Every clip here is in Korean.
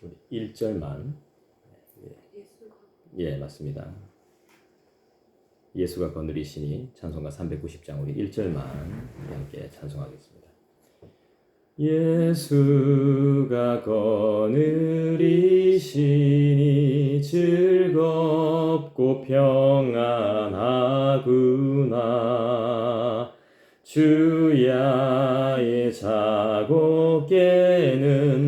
우리 1절만. 예 맞습니다. 예수가 거느리시니 찬송가 390장 우리 1절만 함께 찬송하겠습니다. 예수가 거느리시니 즐겁고 평안하구나. 주야의 자고 깨는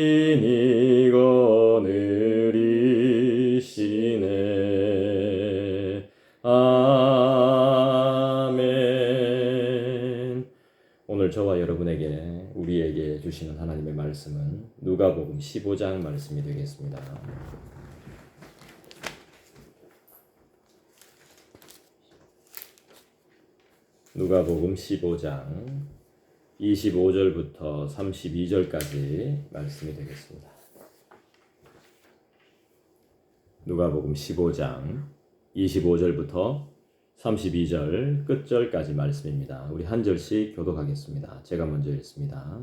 우리에게 주시는 하나님의 말씀은 누가복음 15장 말씀이 되겠습니다. 누가복음 15장 25절부터 32절까지 말씀이 되겠습니다. 누가복음 15장 25절부터 32절 끝절까지 말씀입니다. 우리 한 절씩 교독하겠습니다. 제가 먼저 읽습니다.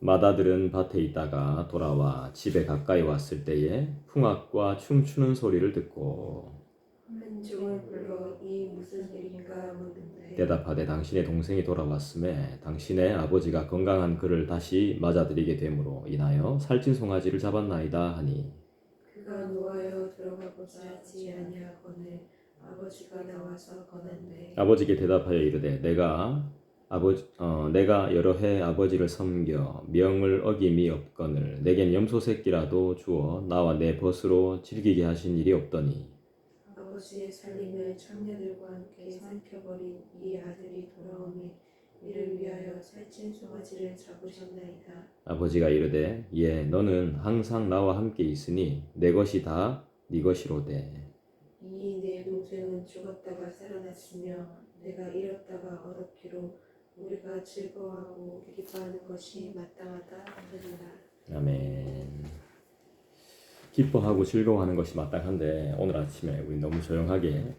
마다들은 밭에 있다가 돌아와 집에 가까이 왔을 때에 풍악과 춤추는 소리를 듣고 한 종을 불러 이 무슨 일인가 묻는데 대답하되 당신의 동생이 돌아왔음에 당신의 아버지가 건강한 그를 다시 맞아들이게 되므로 인하여 살찐 송아지를 잡았나이다 하니 그가 노하여 들어가고자 하지 아니하거늘 아버지가 나와서 거는데 아버지께 대답하여 이르되 내가 아버지 어, 내가 여러 해 아버지를 섬겨 명을 어김이 없거늘 내겐 염소 새끼라도 주어 나와 내 벗으로 즐기게 하신 일이 없더니. 아버지의 살림을 청년들과 함께 삼켜버린 이 아들이 돌아오니 이를 위하여 살찐 송아지를 잡으셨나이다. 아버지가 이르되 예 너는 항상 나와 함께 있으니 내 것이 다 네 것이로되 이 내 동생은 죽었다가 살아났으며 내가 잃었다가 얻었기로 우리가 즐거워하고 기뻐하는 것이 마땅하다 하느니라 아멘. 기뻐하고 즐거워하는 것이 마땅한데 오늘 아침에 우리 너무 조용하게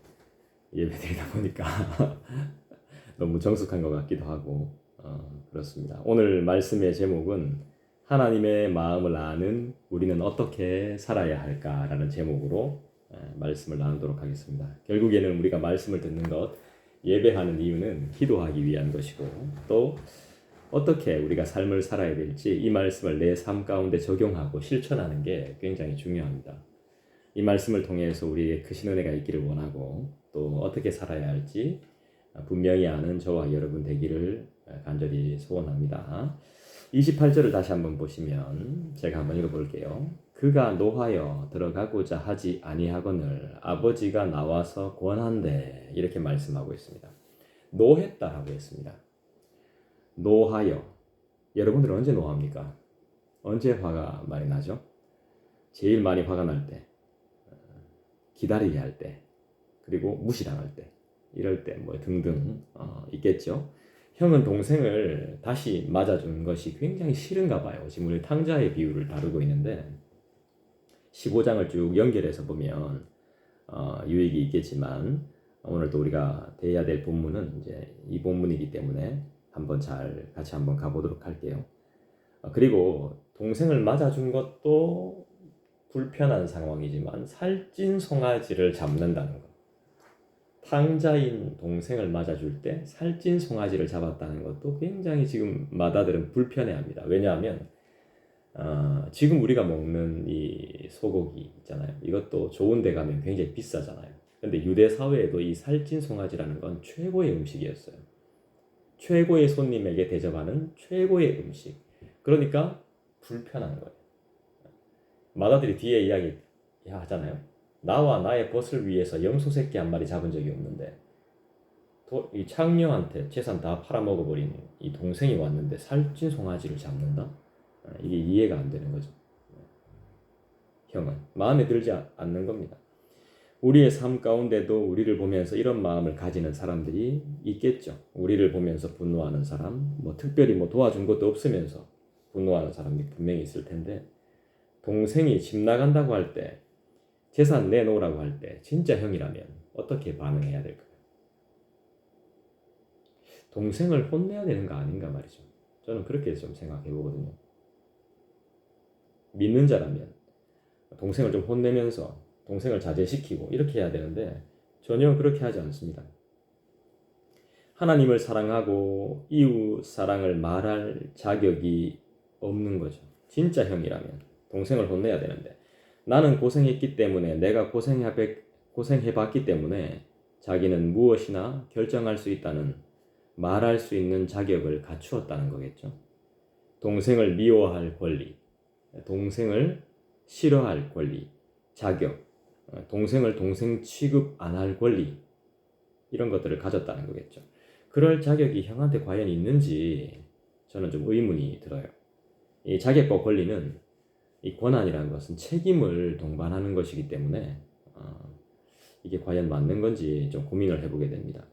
예배드리다 보니까 너무 정숙한 것 같기도 하고 어, 그렇습니다. 오늘 말씀의 제목은 하나님의 마음을 아는 우리는 어떻게 살아야 할까라는 제목으로 에, 말씀을 나누도록 하겠습니다. 결국에는 우리가 말씀을 듣는 것 예배하는 이유는 기도하기 위한 것이고 또 어떻게 우리가 삶을 살아야 될지 이 말씀을 내 삶 가운데 적용하고 실천하는 게 굉장히 중요합니다. 이 말씀을 통해서 우리에게 크신 은혜가 있기를 원하고 또 어떻게 살아야 할지 분명히 아는 저와 여러분 되기를 간절히 소원합니다. 28절을 다시 한번 보시면 제가 한번 읽어볼게요. 그 그가 노하여 들어가고자 하지 아니하거늘 아버지가 나와서 권한대 이렇게 말씀하고 있습니다. 노했다라고 했습니다. 노하여 여러분들 언제 노합니까? 언제 화가 많이 나죠? 제일 많이 화가 날 때, 어, 기다리게 할 때, 그리고 무시당할 때, 이럴 때 뭐 등등 어, 있겠죠. 형은 동생을 다시 맞아준 것이 굉장히 싫은가 봐요. 지금 우리 탕자의 비유를 다루고 있는데 15장을 쭉 연결해서 보면 어, 유익이 있겠지만 오늘 또 우리가 대해야 될 본문은 이제 이 본문이기 때문에 한번 잘 같이 한번 가보도록 할게요. 어, 그리고 동생을 맞아준 것도 불편한 상황이지만 살찐 송아지를 잡는다는 것. 탕자인 동생을 맞아줄 때 살찐 송아지를 잡았다는 것도 굉장히 지금 마다들은 불편해합니다. 왜냐하면 어, 지금 우리가 먹는 이 소고기 있잖아요. 이것도 좋은 데 가면 굉장히 비싸잖아요. 근데 유대 사회에도 이 살찐 송아지라는 건 최고의 음식이었어요. 최고의 손님에게 대접하는 최고의 음식. 그러니까 불편한 거예요. 마다들이 뒤에 이야기 하잖아요. 나와 나의 벗을 위해서 염소 새끼 한 마리 잡은 적이 없는데 도, 이 창녀한테 재산 다 팔아먹어버린 이 동생이 왔는데 살찐 송아지를 잡는다? 아, 이게 이해가 안 되는 거죠. 형은 마음에 들지 아- 않는 겁니다. 우리의 삶 가운데도 우리를 보면서 이런 마음을 가지는 사람들이 있겠죠. 우리를 보면서 분노하는 사람, 뭐 특별히 뭐 도와준 것도 없으면서 분노하는 사람이 분명히 있을 텐데 동생이 집 나간다고 할 때 재산 내놓으라고 할 때 진짜 형이라면 어떻게 반응해야 될까요? 동생을 혼내야 되는 거 아닌가 말이죠. 저는 그렇게 좀 생각해 보거든요. 믿는 자라면 동생을 좀 혼내면서 동생을 자제시키고 이렇게 해야 되는데 전혀 그렇게 하지 않습니다. 하나님을 사랑하고 이웃 사랑을 말할 자격이 없는 거죠. 진짜 형이라면 동생을 혼내야 되는데 나는 고생했기 때문에 내가 고생해 고생해봤기 때문에 자기는 무엇이나 결정할 수 있다는 말할 수 있는 자격을 갖추었다는 거겠죠. 동생을 미워할 권리, 동생을 싫어할 권리, 자격, 어, 동생을 동생 취급 안 할 권리 이런 것들을 가졌다는 거겠죠. 그럴 자격이 형한테 과연 있는지 저는 좀 의문이 들어요. 이 자격과 권리는 이 권한이라는 것은 책임을 동반하는 것이기 때문에 어, 이게 과연 맞는 건지 좀 고민을 해보게 됩니다.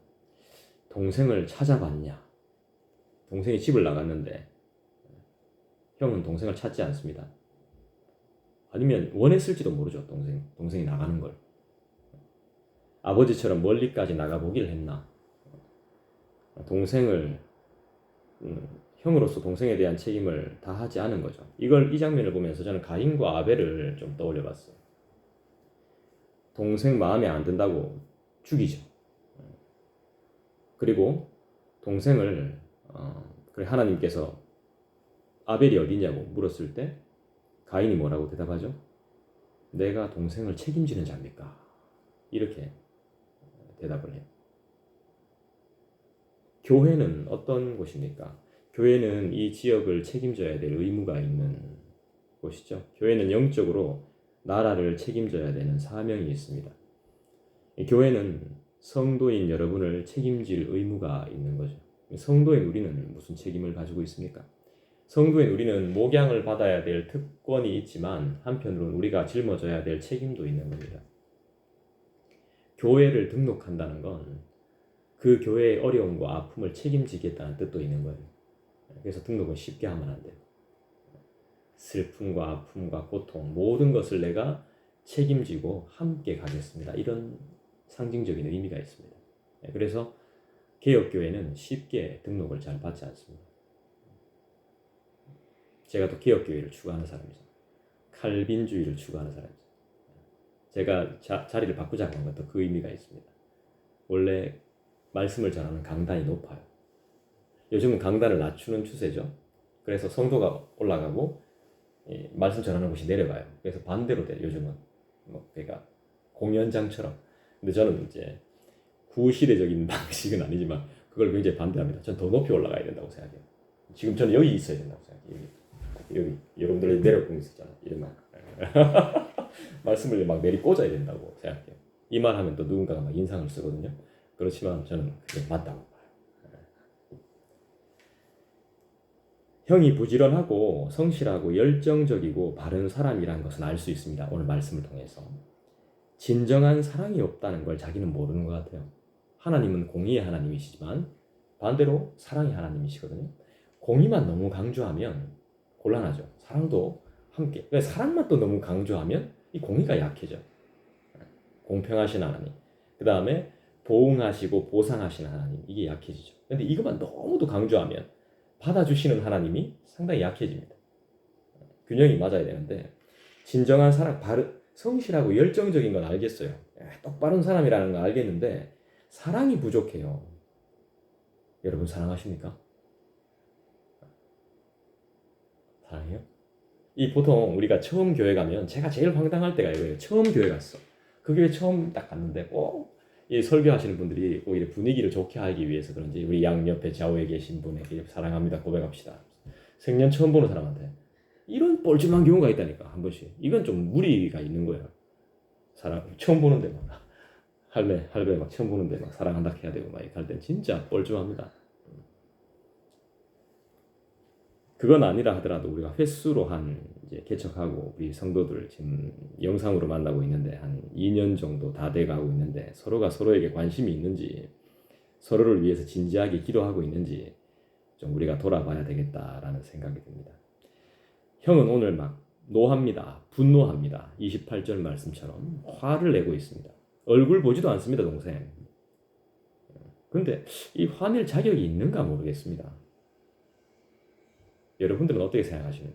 동생을 찾아봤냐? 동생이 집을 나갔는데 형은 동생을 찾지 않습니다. 아니면 원했을지도 모르죠. 동생 동생이 나가는 걸 아버지처럼 멀리까지 나가 보기를 했나? 동생을 음, 형으로서 동생에 대한 책임을 다 하지 않은 거죠. 이걸 이 장면을 보면서 저는 가인과 아벨을 좀 떠올려 봤어요. 동생 마음에 안 든다고 죽이죠. 그리고 동생을 어, 그래 하나님께서 아벨이 어디냐고 물었을 때 가인이 뭐라고 대답하죠? 내가 동생을 책임지는 자입니까? 이렇게 대답을 해요. 교회는 어떤 곳입니까? 교회는 이 지역을 책임져야 될 의무가 있는 곳이죠. 교회는 영적으로 나라를 책임져야 되는 사명이 있습니다. 이 교회는 성도인 여러분을 책임질 의무가 있는 거죠. 성도인 우리는 무슨 책임을 가지고 있습니까? 성도인 우리는 목양을 받아야 될 특권이 있지만 한편으로는 우리가 짊어져야 될 책임도 있는 겁니다. 교회를 등록한다는 건 그 교회의 어려움과 아픔을 책임지겠다는 뜻도 있는 거예요. 그래서 등록은 쉽게 하면 안 돼요. 슬픔과 아픔과 고통 모든 것을 내가 책임지고 함께 가겠습니다. 이런 상징적인 의미가 있습니다. 그래서 개혁교회는 쉽게 등록을 잘 받지 않습니다. 제가 또 개혁교회를 추구하는 사람이죠. 칼빈주의를 추구하는 사람이죠. 제가 자, 자리를 바꾸자고 한 것도 그 의미가 있습니다. 원래 말씀을 전하는 강단이 높아요. 요즘은 강단을 낮추는 추세죠. 그래서 성도가 올라가고 이 말씀 전하는 곳이 내려가요. 그래서 반대로 돼요. 요즘은 뭐 그러니까 공연장처럼. 근데 저는 이제 구시대적인 방식은 아니지만 그걸 굉장히 반대합니다. 전 더 높이 올라가야 된다고 생각해요. 지금 저는 여기 있어야 된다고 생각해요. 여기, 여기 여러분들이 내려오고 있었잖아요. 이런 말. 말씀을 막 내리 꽂아야 된다고 생각해요. 이 말 하면 또 누군가가 막 인상을 쓰거든요. 그렇지만 저는 그게 맞다고 봐요. 형이 부지런하고 성실하고 열정적이고 바른 사람이라는 것은 알 수 있습니다. 오늘 말씀을 통해서. 진정한 사랑이 없다는 걸 자기는 모르는 것 같아요. 하나님은 공의의 하나님이시지만 반대로 사랑의 하나님이시거든요. 공의만 너무 강조하면 곤란하죠. 사랑도 함께. 그러니까 사랑만 또 너무 강조하면 이 공의가 약해져. 공평하신 하나님. 그 다음에 보응하시고 보상하시는 하나님. 이게 약해지죠. 근데 이것만 너무도 강조하면 받아주시는 하나님이 상당히 약해집니다. 균형이 맞아야 되는데 진정한 사랑, 바르, 성실하고 열정적인 건 알겠어요. 예, 똑바른 사람이라는 건 알겠는데 사랑이 부족해요. 여러분 사랑하십니까? 사랑해요? 이 보통 우리가 처음 교회 가면 제가 제일 황당할 때가 이거예요. 처음 교회 갔어. 그 교회 처음 딱 갔는데 꼭이 설교하시는 분들이 오히려 분위기를 좋게 하기 위해서 그런지 우리 양 옆에 좌우에 계신 분에게 사랑합니다 고백합시다. 생년 처음 보는 사람한테 이런 뻘쭘한 경우가 있다니까 한 번씩. 이건 좀 무리가 있는 거예요. 사랑 처음 보는데 막 할매 할배 막 처음 보는데 막 사랑한다 해야 되고 막 이렇게 할 땐 진짜 뻘쭘합니다. 그건 아니라 하더라도 우리가 횟수로 한 이제 개척하고 우리 성도들 지금 영상으로 만나고 있는데 한 2년 정도 다 돼가고 있는데 서로가 서로에게 관심이 있는지 서로를 위해서 진지하게 기도하고 있는지 좀 우리가 돌아봐야 되겠다라는 생각이 듭니다. 형은 오늘 막 노합니다. 분노합니다. 28절 말씀처럼 화를 내고 있습니다. 얼굴 보지도 않습니다, 동생. 그런데 이 화낼 자격이 있는가 모르겠습니다. 여러분들은 어떻게 생각하시는지.